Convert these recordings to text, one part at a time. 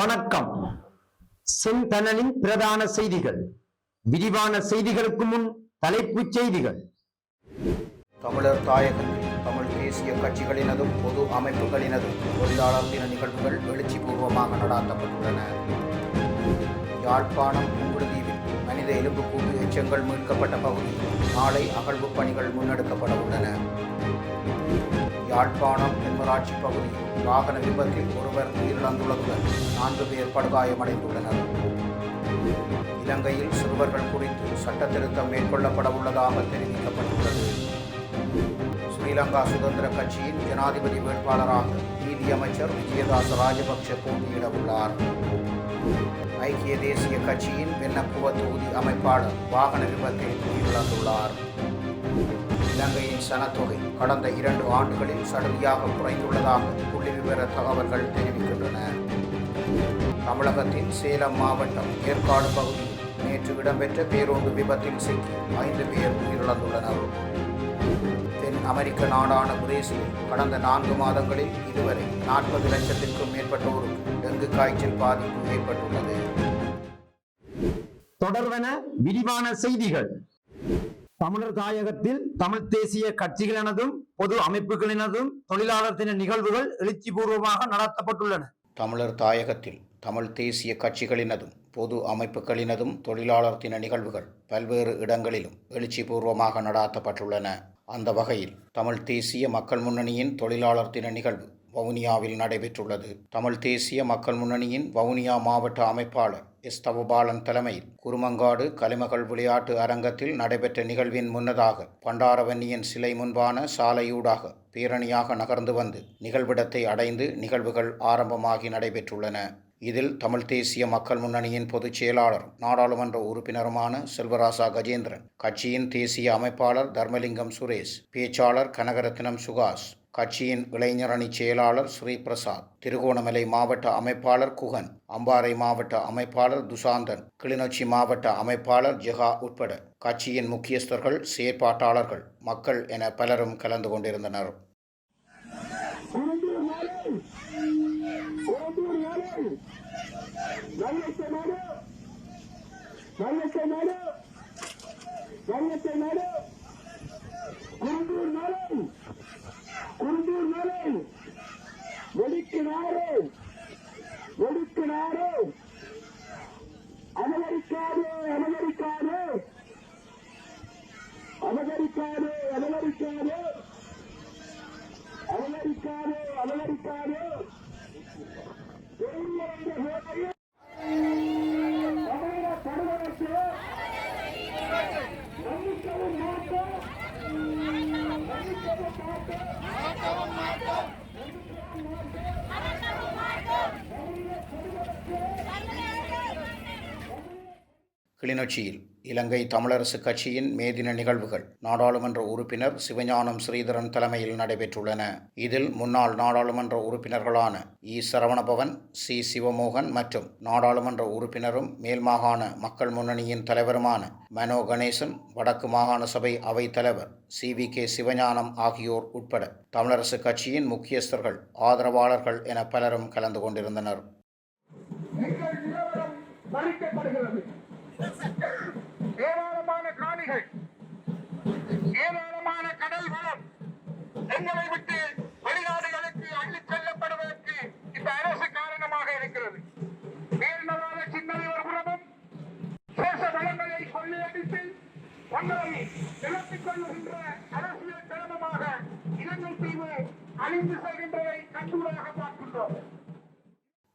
வணக்கம். செந்தனலின் பிரதான செய்திகள். விரிவான செய்திகளுக்கு முன் தலைப்புச் செய்திகள். தமிழர் தாயகத்தில் தமிழ் தேசிய கட்சிகளினதும் பொது அமைப்புகளினதும் தொழிலாளர் தின நிகழ்வுகள் எழுச்சிபூர்வமாக நடாத்தப்பட்டுள்ளன. யாழ்ப்பாணம் குங்குடுதீவில் மனித எலும்புக்கூட்டு எச்சங்கள் மீட்கப்பட்ட பகுதியில் நாளை அகழ்வு பணிகள் முன்னெடுக்கப்பட உள்ளன. யாழ்ப்பாணம் தென்மராட்சி பகுதியில் வாகன விபத்தில் ஒருவர் உயிரிழந்துள்ளதுடன் நான்கு பேர் படுகாயமடைந்துள்ளனர். இலங்கையில் சிறுவர்கள் குறித்து சட்ட திருத்தம் மேற்கொள்ளப்பட உள்ளதாக தெரிவிக்கப்பட்டுள்ளது. ஸ்ரீலங்கா சுதந்திர கட்சியின் ஜனாதிபதி வேட்பாளராக நீதியமைச்சர் விஜயதாச ராஜபக்ஷ போட்டியிட உள்ளார். ஐக்கிய தேசிய கட்சியின் வெண்ணப்புவ தொகுதி அமைப்பாளர் வாகன விபத்தில் உயிரிழந்துள்ளார். இலங்கையின் சனத்தொகை கடந்த இரண்டு ஆண்டுகளில் சடுதியாக குறைந்துள்ளதாக புள்ளி விவர தகவல்கள் தெரிவிக்கின்றன. தமிழகத்தின் சேலம் மாவட்டம் ஏற்காடு பகுதியில் நேற்று இடம்பெற்ற பேருந்து விபத்தில் சிக்கி ஐந்து பேர் உயிரிழந்துள்ளனர். தென் அமெரிக்க நாடான பிரேசில் கடந்த நான்கு மாதங்களில் இதுவரை நாற்பது லட்சத்திற்கும் மேற்பட்டோருக்கு டெங்கு காய்ச்சல் பாதிப்பு ஏற்பட்டுள்ளது. தொடர்வன விரிவான செய்திகள். தமிழர் தாயகத்தில் தமிழ் தேசிய கட்சிகளினதும் பொது அமைப்புகளினதும் தொழிலாளர் தின நிகழ்வுகள் எழுச்சிபூர்வமாக நடத்தப்பட்டுள்ளன. தமிழர் தாயகத்தில் தமிழ் தேசிய கட்சிகளினதும் பொது அமைப்புகளினதும் தொழிலாளர் தின நிகழ்வுகள் பல்வேறு இடங்களிலும் எழுச்சிபூர்வமாக நடாத்தப்பட்டுள்ளன. அந்த வகையில் தமிழ் தேசிய மக்கள் முன்னணியின் தொழிலாளர் தின நிகழ்வு வவுனியாவில் நடைபெற்றுள்ளது. தமிழ் தேசிய மக்கள் முன்னணியின் வவுனியா மாவட்ட அமைப்பாளர் எஸ். தவபாலன் தலைமையில் குருமங்காடு கலிமகள் விளையாட்டு அரங்கத்தில் நடைபெற்ற நிகழ்வின் முன்னதாக பண்டாரவன்னியின் சிலை முன்பான சாலையூடாக பேரணியாக நகர்ந்து வந்து நிகழ்விடத்தை அடைந்து நிகழ்வுகள் ஆரம்பமாகி நடைபெற்றுள்ளன. இதில் தமிழ் தேசிய மக்கள் முன்னணியின் பொதுச் செயலாளரும் நாடாளுமன்ற உறுப்பினருமான செல்வராசா கஜேந்திரன் கட்சியின் தேசிய அமைப்பாளர் தர்மலிங்கம் சுரேஷ் பேச்சாளர் கனகரத்னம் சுகாஷ் கட்சியின் இளைஞரணி செயலாளர் ஸ்ரீபிரசாத் திருகோணமலை மாவட்ட அமைப்பாளர் குகன் அம்பாறை மாவட்ட அமைப்பாளர் துசாந்தன் கிளிநொச்சி மாவட்ட அமைப்பாளர் ஜெகா உட்பட கட்சியின் முக்கியஸ்தர்கள் செயற்பாட்டாளர்கள் மக்கள் என பலரும் கலந்து கொண்டிருந்தனர். நாடு குருந்தூர் நாடு! குருந்தூர் மேலே. ஒடுக்கு நாடு. கிளிநொச்சியில் இலங்கை தமிழரசு கட்சியின் மேதின நிகழ்வுகள் நாடாளுமன்ற உறுப்பினர் சிவஞானம் ஸ்ரீதரன் தலைமையில் நடைபெற்றுள்ளன. இதில் முன்னாள் நாடாளுமன்ற உறுப்பினர்களான இ. சரவணபவன் சி. சிவமோகன் மற்றும் நாடாளுமன்ற உறுப்பினரும் மேல் மாகாண மக்கள் முன்னணியின் தலைவருமான மனோ கணேசன் வடக்கு மாகாண சபை அவைத் தலைவர் சி. வி. கே. சிவஞானம் ஆகியோர் உட்பட தமிழரசு கட்சியின் முக்கியஸ்தர்கள் ஆதரவாளர்கள் என பலரும் கலந்து கொண்டிருந்தனர். ஏராளமான காணிகள் ஏராளமான கடல் வளம் எங்களை விட்டு வெளிநாடுகளுக்கு அள்ளிச் செல்லப்படுவதற்கு இந்த அரசு காரணமாக இருக்கிறது. மேல்நலாத சின்னதை ஒரு புறமும் சேஷ வளங்களை கொள்ளையடித்து தங்களை நிலத்திக் கொள்ளுகின்ற அரசியல் சிரமமாக இலங்கை தீவு அழிந்து செல்கின்றதை கண்டுகளாக பார்க்கின்றோம்.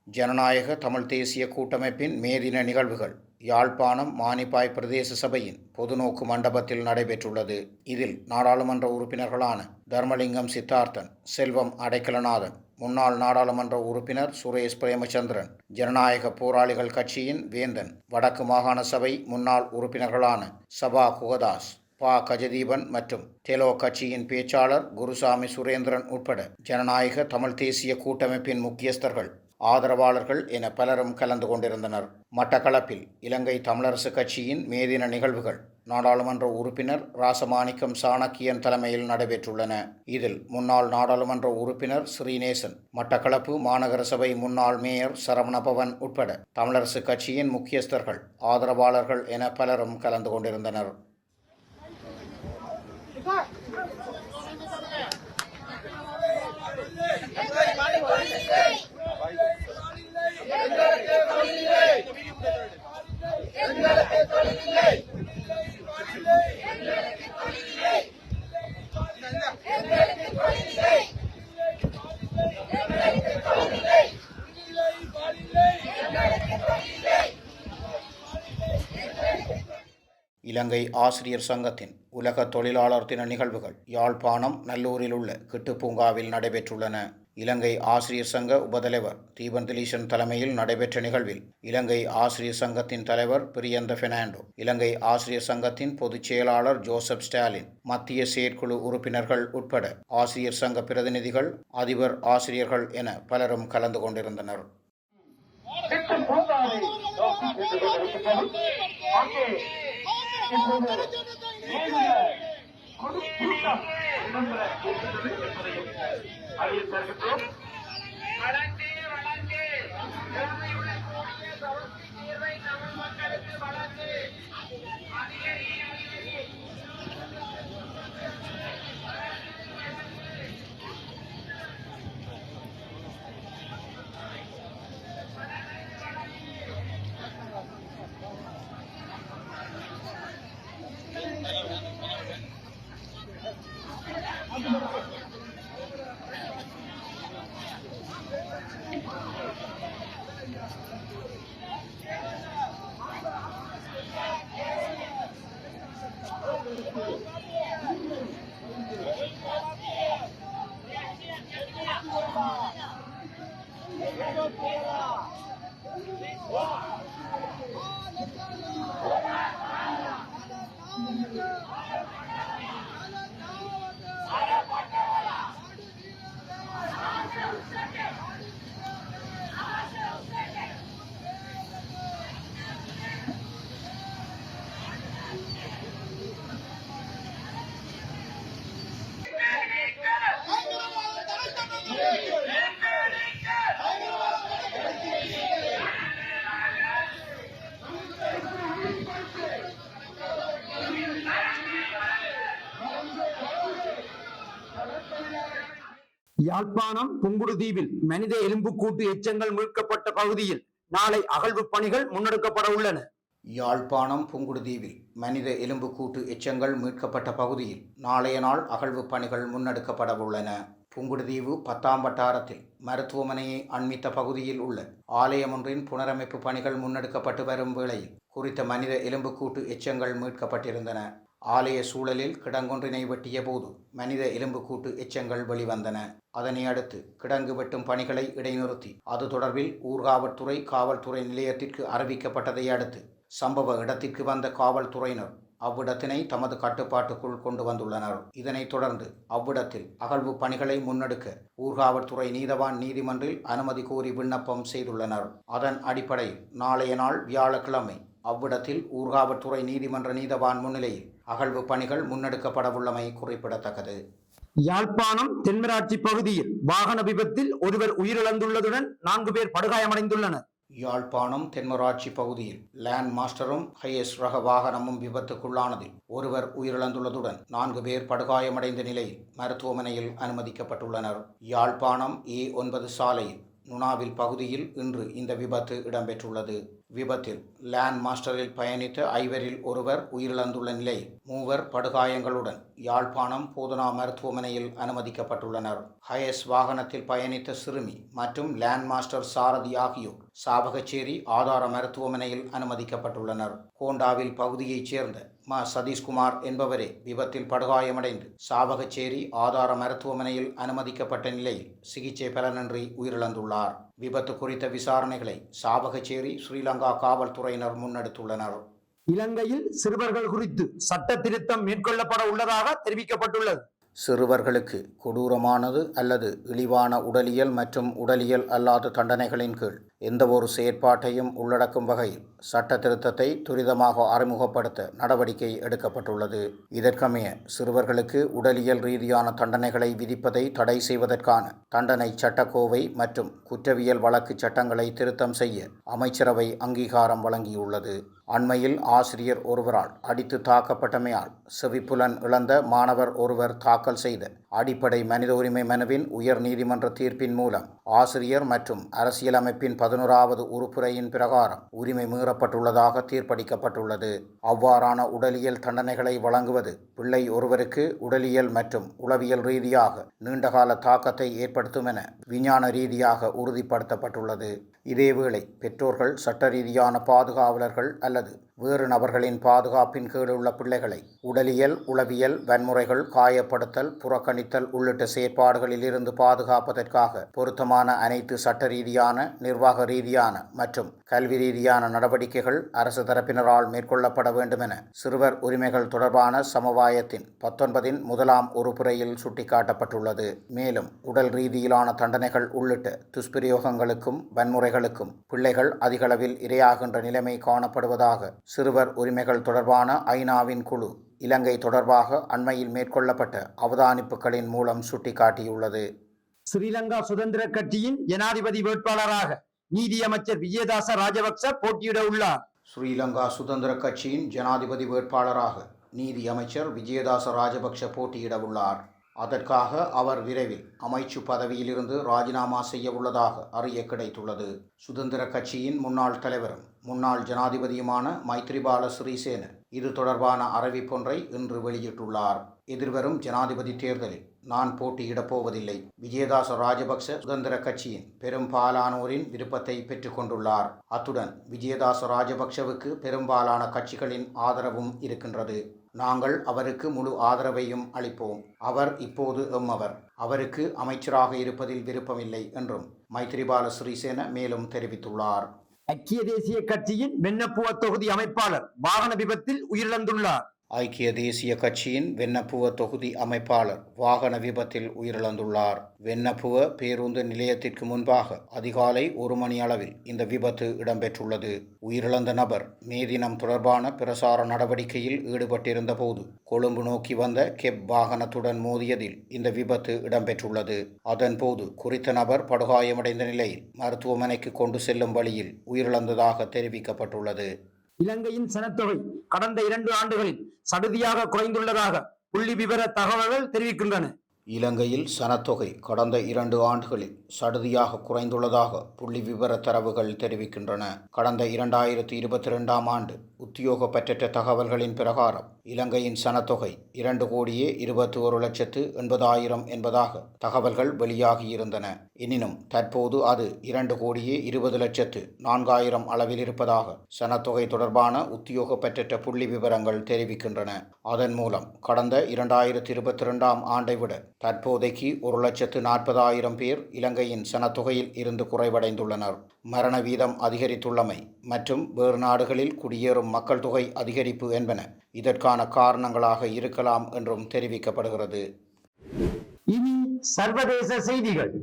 ஜனநாயக தமிழ் தேசிய கூட்டமைப்பின் மேதின நிகழ்வுகள். யாழ்ப்பாணம் மானிப்பாய் பிரதேச சபையின் பொதுநோக்கு மண்டபத்தில் நடைபெற்றுள்ளது. இதில் நாடாளுமன்ற உறுப்பினர்களான தர்மலிங்கம் சித்தார்த்தன் செல்வம் அடைக்கலநாதன் முன்னாள் நாடாளுமன்ற உறுப்பினர் சுரேஷ் பிரேமச்சந்திரன் ஜனநாயக போராளிகள் கட்சியின் வேந்தன் வடக்கு மாகாண சபை முன்னாள் உறுப்பினர்களான சபா குகதாஸ் பா. கஜதீபன் மற்றும் தெலோ கட்சியின் பேச்சாளர் குருசாமி சுரேந்திரன் உட்பட ஜனநாயக தமிழ் தேசிய கூட்டமைப்பின் முக்கியஸ்தர்கள் ஆதரவாளர்கள் என பலரும் கலந்து கொண்டிருந்தனர். மட்டக்களப்பில் இலங்கை தமிழரசு கட்சியின் மேதின நிகழ்வுகள் நாடாளுமன்ற உறுப்பினர் ராசமாணிக்கம் சாணக்கியன் தலைமையில் நடைபெற்றுள்ளன. இதில் முன்னாள் நாடாளுமன்ற உறுப்பினர் ஸ்ரீநேசன் மட்டக்களப்பு மாநகர சபை முன்னாள் மேயர் சரவணபவன் உட்பட தமிழரசு கட்சியின் முக்கியஸ்தர்கள் ஆதரவாளர்கள் என பலரும் கலந்து கொண்டிருந்தனர். இலங்கை ஆசிரியர் சங்கத்தின் உலக தொழிலாளர் தின நிகழ்வுகள் யாழ்ப்பாணம் நல்லூரில் உள்ள கிட்டுப்பூங்காவில் நடைபெற்றுள்ளன இலங்கை ஆசிரியர் சங்க உபதலைவர் தீபன் திலீசன் தலைமையில் நடைபெற்ற நிகழ்வில் இலங்கை ஆசிரியர் சங்கத்தின் தலைவர் பிரியந்த பெர்னாண்டோ இலங்கை ஆசிரியர் சங்கத்தின் பொதுச் செயலாளர் ஜோசப் ஸ்டாலின் மத்திய செயற்குழு உறுப்பினர்கள் உட்பட ஆசிரியர் சங்க பிரதிநிதிகள் அதிபர் ஆசிரியர்கள் என பலரும் கலந்து கொண்டிருந்தனர் Okay. பூங்காவை நோக்கி யாழ்ப்பாணம் புங்குடுதீவில் மனித எலும்புக்கூட்டு எச்சங்கள் மீட்கப்பட்ட பகுதியில் நாளை அகழ்வு பணிகள் முன்னெடுக்கப்பட உள்ளன. யாழ்ப்பாணம் புங்குடுதீவில் மனித எலும்புக்கூட்டு எச்சங்கள் மீட்கப்பட்ட பகுதியில் நாளைய நாள் அகழ்வு பணிகள் முன்னெடுக்கப்படவுள்ளன புங்குடுதீவு பத்தாம் வட்டாரத்தில் மருத்துவமனையை அண்மித்த பகுதியில் உள்ள ஆலயம் ஒன்றின் புனரமைப்பு பணிகள் முன்னெடுக்கப்பட்டு வரும் வேளையில் குறித்த மனித எலும்புக்கூட்டு எச்சங்கள் மீட்கப்பட்டிருந்தன. ஆலய சூழலில் கிடங்கொன்றினை வெட்டிய போது மனித எலும்புக்கூட்டு எச்சங்கள் வெளிவந்தன. அதனை அடுத்து கிடங்கு வெட்டும் பணிகளை இடைநிறுத்தி அது தொடர்பில் ஊர்காவல்துறை காவல்துறை நிலையத்திற்கு அறிவிக்கப்பட்டதை அடுத்து சம்பவ இடத்திற்கு வந்த காவல்துறையினர் அவ்விடத்தினை தமது கட்டுப்பாட்டுக்குள் கொண்டு வந்துள்ளனர். இதனைத் தொடர்ந்து அவ்விடத்தில் அகழ்வு பணிகளை முன்னெடுக்க ஊர்காவல்துறை நீதவான் நீதிமன்றில் அனுமதி கோரி விண்ணப்பம் செய்துள்ளனர். அதன் அடிப்படையில் நாளைய நாள் வியாழக்கிழமை அவ்விடத்தில் ஊர்காவல்துறை நீதிமன்ற நீதவான் முன்னிலையில் அகழ்வு பணிகள் முன்னெடுக்கப்படவுள்ளமை குறிப்பிடத்தக்கது. யாழ்ப்பாணம் தென்மராட்சி பகுதியில் வாகன விபத்தில் ஒருவர் உயிரிழந்துள்ளதுடன் நான்கு பேர் படுகாயமடைந்துள்ளனர். யாழ்ப்பாணம் தென்மராட்சி பகுதியில் லேண்ட் மாஸ்டரும் ஹையஸ் ரக வாகனமும் விபத்துக்குள்ளானதில் ஒருவர் உயிரிழந்துள்ளதுடன் நான்கு பேர் படுகாயமடைந்த நிலையில் மருத்துவமனையில் அனுமதிக்கப்பட்டுள்ளனர். யாழ்ப்பாணம் ஏ ஒன்பது சாலையில் நுணாவில் பகுதியில் இன்று இந்த விபத்து இடம்பெற்றுள்ளது. விபத்தில் லேண்ட் மாஸ்டரில் பயணித்த ஐவரில் ஒருவர் உயிரிழந்துள்ள நிலை மூவர் படுகாயங்களுடன் யாழ்ப்பாணம் போதனா மருத்துவமனையில் அனுமதிக்கப்பட்டுள்ளனர். ஹயஸ் வாகனத்தில் பயணித்த சிறுமி மற்றும் லேண்ட் மாஸ்டர் சாரதி ஆகியோர் சாவகச்சேரி ஆதார மருத்துவமனையில் அனுமதிக்கப்பட்டுள்ளனர். கோண்டாவில் பகுதியைச் சேர்ந்த ம சதீஷ்குமார் என்பவரே விபத்தில் படுகாயமடைந்து சாவகச்சேரி ஆதார மருத்துவமனையில் அனுமதிக்கப்பட்ட நிலையில் சிகிச்சை பலனின்றி உயிரிழந்துள்ளார். விபத்து குறித்த விசாரணைகளை சாவகச்சேரி ஸ்ரீலங்கா காவல்துறையினர் முன்னெடுத்துள்ளனர். இலங்கையில் சிறுவர்கள் குறித்து சட்ட திருத்தம் மேற்கொள்ளப்பட உள்ளதாக தெரிவிக்கப்பட்டுள்ளது. சிறுவர்களுக்கு கொடூரமானது அல்லது இழிவான உடலியல் மற்றும் உடலியல் அல்லாத தண்டனைகளின் கீழ் எந்தவொரு செயற்பாட்டையும் உள்ளடக்கும் வகையில் சட்ட திருத்தத்தை துரிதமாக அறிமுகப்படுத்த நடவடிக்கை எடுக்கப்பட்டுள்ளது. இதற்கமைய சிறுவர்களுக்கு உடலியல் ரீதியான தண்டனைகளை விதிப்பதை தடை செய்வதற்கான தண்டனை சட்டக்கோவை மற்றும் குற்றவியல் வழக்கு சட்டங்களை திருத்தம் செய்ய அமைச்சரவை அங்கீகாரம் வழங்கியுள்ளது. அண்மையில் ஆசிரியர் ஒருவரால் அடித்து தாக்கப்பட்டமையால் செவிப்புலன் இழந்த மாணவர் ஒருவர் தாக்கல் செய்த அடிப்படை மனித உரிமை மனுவின் உயர் நீதிமன்ற தீர்ப்பின் மூலம் ஆசிரியர் மற்றும் அரசியலமைப்பின் பதினோராவது உறுப்புரையின் பிரகாரம் உரிமை மீறப்பட்டுள்ளதாக தீர்ப்பளிக்கப்பட்டுள்ளது. அவ்வாறான உடலியல் தண்டனைகளை வழங்குவது பிள்ளை ஒருவருக்கு உடலியல் மற்றும் உளவியல் ரீதியாக நீண்டகால தாக்கத்தை ஏற்படுத்தும் என விஞ்ஞான ரீதியாக உறுதிப்படுத்தப்பட்டுள்ளது. இதேவேளை பெற்றோர்கள் சட்ட ரீதியான பாதுகாவலர்கள் அல்லது வேறு நபர்களின் பாதுகாப்பின் கீழ் உள்ள பிள்ளைகளை உடலியல் உளவியல் வன்முறைகள் காயப்படுத்தல் புறக்கணித்தல் உள்ளிட்ட செயற்பாடுகளில் இருந்து பாதுகாப்பதற்காக பொருத்தமான அனைத்து சட்ட ரீதியான நிர்வாக ரீதியான மற்றும் கல்வி ரீதியான நடவடிக்கைகள் அரசு தரப்பினரால் மேற்கொள்ளப்பட வேண்டும் என சிறுவர் உரிமைகள் தொடர்பான சமவாயத்தின் பத்தொன்பதின் முதலாம் உறுப்புரையில் சுட்டிக்காட்டப்பட்டுள்ளது. மேலும் உடல் ரீதியிலான தண்டனைகள் உள்ளிட்ட துஷ்பிரயோகங்களுக்கும் வன்முறைகளுக்கும் பிள்ளைகள் அதிகளவில் இரையாகின்ற நிலைமை காணப்படுவதாக சிறுவர் உரிமைகள் தொடர்பான ஐநாவின் குழு இலங்கை தொடர்பாக அண்மையில் மேற்கொள்ளப்பட்ட அவதானிப்புகளின் மூலம் சுட்டிக்காட்டியுள்ளது. ஸ்ரீலங்கா சுதந்திர கட்சியின் ஜனாதிபதி வேட்பாளராக நீதியமைச்சர் விஜயதாச ராஜபக்ச போட்டியிட உள்ளார். ஸ்ரீலங்கா சுதந்திர கட்சியின் ஜனாதிபதி வேட்பாளராக நீதி அமைச்சர் விஜயதாச ராஜபக்ஷ போட்டியிட உள்ளார். அதற்காக அவர் விரைவில் அமைச்சு பதவியிலிருந்து ராஜினாமா செய்ய உள்ளதாக அறிய கிடைத்துள்ளது. சுதந்திர கட்சியின் முன்னாள் தலைவரும் முன்னாள் ஜனாதிபதியுமான மைத்ரிபால சிறிசேன இது தொடர்பான அறிவிப்பொன்றை இன்று வெளியிட்டுள்ளார். எதிர்வரும் ஜனாதிபதி தேர்தலில் நான் போட்டியிடப் போவதில்லை. விஜயதாச ராஜபக்ச சுதந்திர கட்சியின் பெரும்பாலானோரின் விருப்பத்தை பெற்றுக்கொண்டுள்ளார் அத்துடன் விஜயதாச ராஜபக்சவுக்கு பெரும்பாலான கட்சிகளின் ஆதரவும் இருக்கின்றது. நாங்கள் அவருக்கு முழு ஆதரவையும் அளிப்போம். அவர் இப்போது எம்மவர். அவருக்கு அமைச்சராக இருப்பதில் விருப்பமில்லை என்றும் மைத்ரிபால சிறிசேன மேலும் தெரிவித்துள்ளார். ஐக்கிய தேசிய கட்சியின் வெண்ணப்புவ தொகுதி அமைப்பாளர் வாகன விபத்தில் உயிரிழந்துள்ளார். ஐக்கிய தேசிய கட்சியின் வெண்ணப்புவ தொகுதி அமைப்பாளர் வாகன விபத்தில் உயிரிழந்துள்ளார். வெண்ணப்புவ பேருந்து நிலையத்திற்கு முன்பாக அதிகாலை ஒரு மணி அளவில் இந்த விபத்து இடம்பெற்றுள்ளது. உயிரிழந்த நபர் மே தினம் தொடர்பான பிரசார நடவடிக்கையில் ஈடுபட்டிருந்த போது கொழும்பு நோக்கி வந்த கெப் வாகனத்துடன் மோதியதில் இந்த விபத்து இடம்பெற்றுள்ளது. அதன்போது குறித்த நபர் படுகாயமடைந்த நிலையில் மருத்துவமனைக்கு கொண்டு செல்லும் வழியில் உயிரிழந்ததாக தெரிவிக்கப்பட்டுள்ளது. இலங்கையின் சனத்தொகை கடந்த இரண்டு ஆண்டுகளில் சடுதியாக குறைந்துள்ளதாக புள்ளி விவர தகவல்கள் தெரிவிக்கின்றன. இலங்கையில் சனத்தொகை கடந்த இரண்டு ஆண்டுகளில் சடுதியாக குறைந்துள்ளதாக புள்ளி விவர தரவுகள் தெரிவிக்கின்றன. கடந்த இரண்டாயிரத்தி இருபத்தி ரெண்டாம் ஆண்டு உத்தியோக உத்தியோகப்பற்ற தகவல்களின் பிரகாரம் இலங்கையின் சனத்தொகை இரண்டு கோடியே இருபத்தி ஒரு லட்சத்து எண்பதாயிரம் என்பதாக தகவல்கள் வெளியாகியிருந்தன. எனினும் தற்போது அது இரண்டு கோடியே இருபது லட்சத்து நான்காயிரம் அளவில் இருப்பதாக சனத்தொகை தொடர்பான உத்தியோகப்பற்ற புள்ளி விவரங்கள் தெரிவிக்கின்றன. அதன் மூலம் கடந்த இரண்டாயிரத்தி இருபத்தி ரெண்டாம் ஆண்டை விட தற்போதைக்கு ஒரு லட்சத்து நாற்பதாயிரம் பேர் இலங்கையின் சனத்தொகையில் இருந்து குறைவடைந்துள்ளனர். மரண வீதம் அதிகரித்துள்ளமை மற்றும் வேறு நாடுகளில் குடியேறும் மக்கள் தொகை அதிகரிப்பு என்பன இதற்கான காரணங்களாக இருக்கலாம் என்றும் தெரிவிக்கப்படுகிறது. இனி சர்வதேச செய்திகள்.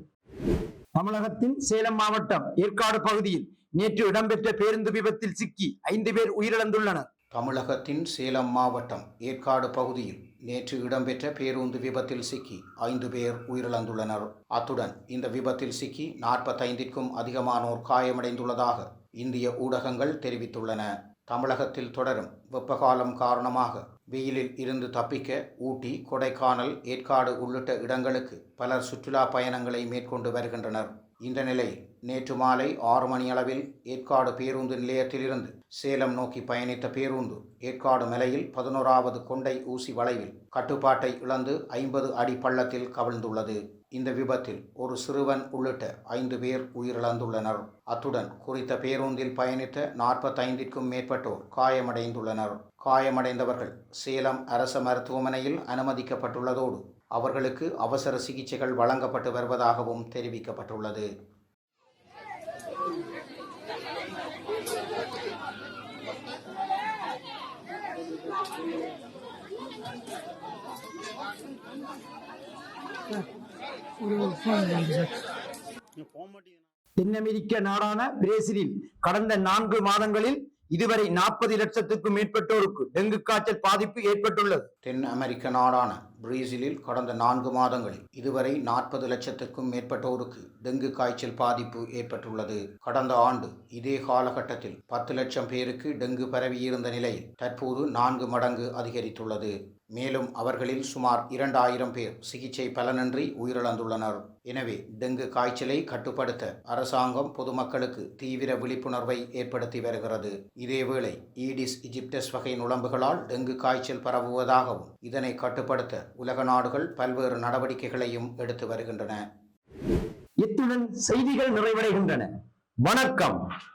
தமிழகத்தின் சேலம் மாவட்டம் ஏற்காடு பகுதியில் நேற்று இடம்பெற்ற பேருந்து விபத்தில் சிக்கி ஐந்து பேர் உயிரிழந்துள்ளனர். தமிழகத்தின் சேலம் மாவட்டம் ஏற்காடு பகுதியில் நேற்று இடம்பெற்ற பேருந்து விபத்தில் சிக்கி ஐந்து பேர் உயிரிழந்துள்ளனர். அத்துடன் இந்த விபத்தில் சிக்கி நாற்பத்தைந்திற்கும் அதிகமானோர் காயமடைந்துள்ளதாக இந்திய ஊடகங்கள் தெரிவித்துள்ளன. தமிழகத்தில் தொடரும் வெப்பகாலம் காரணமாக வெயிலில் இருந்து தப்பிக்க ஊட்டி கொடைக்கானல் ஏற்காடு உள்ளிட்ட இடங்களுக்கு பலர் சுற்றுலா பயணங்களை மேற்கொண்டு வருகின்றனர். இந்த நிலையில் நேற்று மாலை ஆறு மணி அளவில் ஏற்காடு பேருந்து நிலையத்திலிருந்து சேலம் நோக்கி பயணித்த பேருந்து ஏற்காடு மலையில் பதினோராவது கொண்டை ஊசி வளைவில் கட்டுப்பாட்டை இழந்து ஐம்பது அடி பள்ளத்தில் கவிழ்ந்துள்ளது. இந்த விபத்தில் ஒரு சிறுவன் உள்ளிட்ட ஐந்து பேர் உயிரிழந்துள்ளனர். அத்துடன் குறித்த பேருந்தில் பயணித்த நாற்பத்தைந்திற்கும் மேற்பட்டோர் காயமடைந்துள்ளனர். காயமடைந்தவர்கள் சேலம் அரச மருத்துவமனையில் அனுமதிக்கப்பட்டுள்ளதோடு அவர்களுக்கு அவசர சிகிச்சைகள் வழங்கப்பட்டு வருவதாகவும் தெரிவிக்கப்பட்டுள்ளது. தென்னமெரிக்க நாடான பிரேசிலில் கடந்த நான்கு மாதங்களில் இதுவரை நாற்பது லட்சத்துக்கும் மேற்பட்டோருக்கு டெங்கு காய்ச்சல் பாதிப்பு ஏற்பட்டுள்ளது. தென் அமெரிக்க நாடான பிரேசிலில் கடந்த நான்கு மாதங்களில் இதுவரை நாற்பது லட்சத்துக்கும் மேற்பட்டோருக்கு டெங்கு காய்ச்சல் பாதிப்பு ஏற்பட்டுள்ளது. கடந்த ஆண்டு இதே காலகட்டத்தில் பத்து லட்சம் பேருக்கு டெங்கு பரவியிருந்த நிலையில் தற்போது நான்கு மடங்கு அதிகரித்துள்ளது. மேலும் அவர்களில் சுமார் இரண்டாயிரம் பேர் சிகிச்சை பலனின்றி உயிரிழந்துள்ளனர். எனவே டெங்கு காய்ச்சலை கட்டுப்படுத்த அரசாங்கம் பொதுமக்களுக்கு தீவிர விழிப்புணர்வை ஏற்படுத்தி வருகிறது. இதேவேளை ஈடிஸ் இஜிப்டஸ் வகை நுழம்புகளால் டெங்கு காய்ச்சல் பரவுவதாகவும் இதனை கட்டுப்படுத்த உலக நாடுகள் பல்வேறு நடவடிக்கைகளையும் எடுத்து வருகின்றன. இத்துடன் செய்திகள் நிறைவடைகின்றன. வணக்கம்.